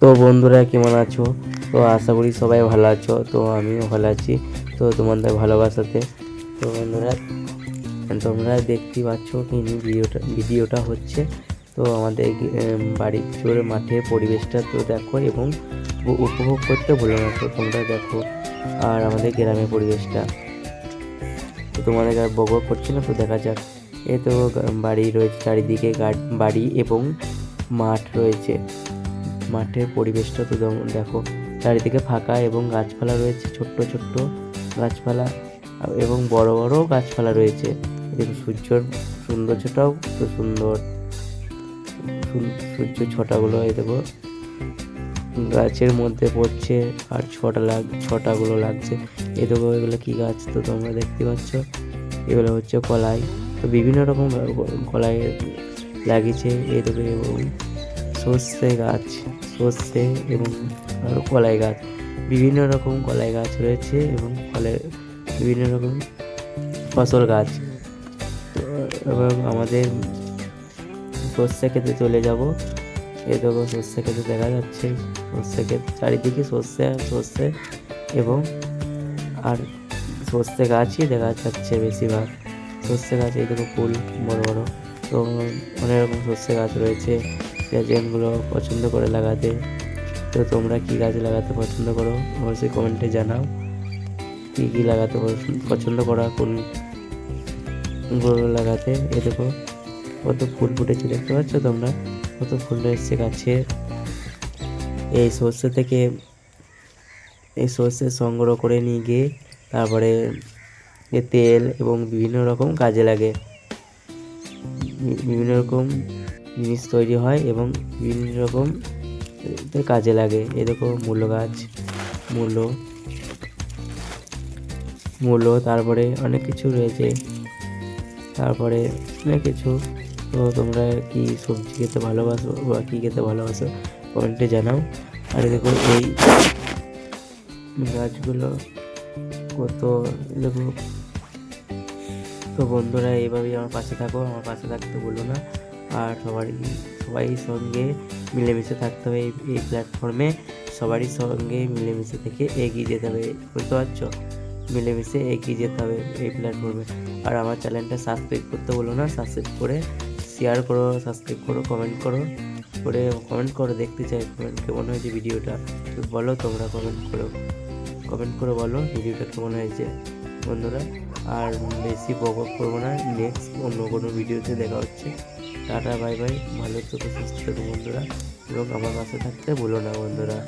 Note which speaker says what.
Speaker 1: তো বন্ধুরা, কেমন আছো? তো আশা করি সবাই ভালো আছো। তো আমিও ভালো আছি। তো তোমাদের ভালোবাসাতে। তো বন্ধুরা, তোমরা দেখতেই পাচ্ছ কি ভিডিওটা ভিডিওটা হচ্ছে। তো আমাদের বাড়ির ভিতরে মাঠের পরিবেশটা তো দেখো এবং উপভোগ করতে ভুলো না তো তোমরা দেখো। আর আমাদের গ্রামের পরিবেশটা। তো তোমাদের বক করছি না, তো দেখা যাক। এ তো বাড়ি রয়েছে, চারিদিকে বাড়ি এবং মাঠ রয়েছে। মাঠের পরিবেশটা তো দেখো, চারিদিকে ফাঁকা এবং গাছপালা রয়েছে, ছোট্ট ছোট্ট গাছপালা এবং বড় বড় গাছপালা রয়েছে। এবং সূর্যর সৌন্দর্যটাও তো সুন্দর। সূর্য ছটাগুলো, এই দেখো, গাছের মধ্যে পড়ছে আর ছটা লাগ ছটাগুলো লাগছে। এ দেখো, এগুলো কি গাছ তো তোমরা দেখতে পাচ্ছ? এগুলো হচ্ছে কলাই। তো বিভিন্ন রকম কলাই লাগিয়েছে। এই দেখো, এবং সর্ষে গাছ। সর্ষে এবং আরও কলাই গাছ, বিভিন্ন রকম কলাই গাছ রয়েছে এবং ফলের বিভিন্ন রকম ফসল গাছ। এবং আমাদের সর্ষে খেতে চলে যাব। এই দেখো সর্ষে খেতে দেখা যাচ্ছে। সর্ষে ক্ষেত চারিদিকে সর্ষে সর্ষে এবং আর সর্ষে গাছই দেখা যাচ্ছে বেশিরভাগ। সর্ষে গাছ এই দেখো ফুল, বড় বড়। তো অনেক রকম সর্ষে গাছ রয়েছে। যেগুলো পছন্দ করে লাগাতে, তো তোমরা কি গাছ লাগাতে পছন্দ করো? অবশ্যই কমেন্টে জানাও। কী কী লাগাতে পছন্দ- করা, কোনগুলো লাগাতে? এ দেখো, কত ফুল ফুটেছে, দেখতে পাচ্ছ তোমরা? কত ফুল এসছে গাছে এই সর্ষে থেকে, এই সর্ষে সংগ্রহ করে নিয়ে গিয়ে তারপরে তেল এবং বিভিন্ন রকম কাজে লাগে। বিভিন্ন রকম জিনিস তৈরি হয় এবং বিভিন্ন রকম কাজে লাগে। এরকম মূল্য গাছ মূল্য মূল্য তারপরে অনেক কিছু রয়েছে। তারপরে অনেক কিছু। তো তোমরা কি সবজি খেতে ভালোবাসো বা কী খেতে ভালোবাসো, কমেন্টে জানাও। আর দেখো এই গাছগুলো কত দেখো। তো বন্ধুরা, এইভাবেই আমার পাশে থাকো। আমার পাশে থাকতে বলো না। আর সবারই, সবাই সঙ্গে মিলেমিশে থাকতে হবে এই প্ল্যাটফর্মে সবারই সঙ্গে মিলেমিশে থেকে এগিয়ে যেতে হবে, বুঝতে পারছ? মিলেমিশে এগিয়ে যেতে হবে এই প্ল্যাটফর্মে আর আমার চ্যানেলটা সাবস্ক্রাইব করতে বলো না সাবস্ক্রাইব করে শেয়ার করো সাবস্ক্রাইব করো কমেন্ট করো। করে কমেন্ট করো দেখতে চাই কমেন্ট কেমন হয়েছে ভিডিওটা বলো তোমরা কমেন্ট করো। কমেন্ট করে বলো ভিডিওটা কেমন হয়েছে। বন্ধুরা। আর বেশি বক বক করব না। নেক্সট অন্য কোনো ভিডিওতে দেখা হচ্ছে। Tata, bye bye. ভালো চোখে সুস্থ বন্ধুরা। এবং আমার পাশে থাকতে ভুলো না বন্ধুরা।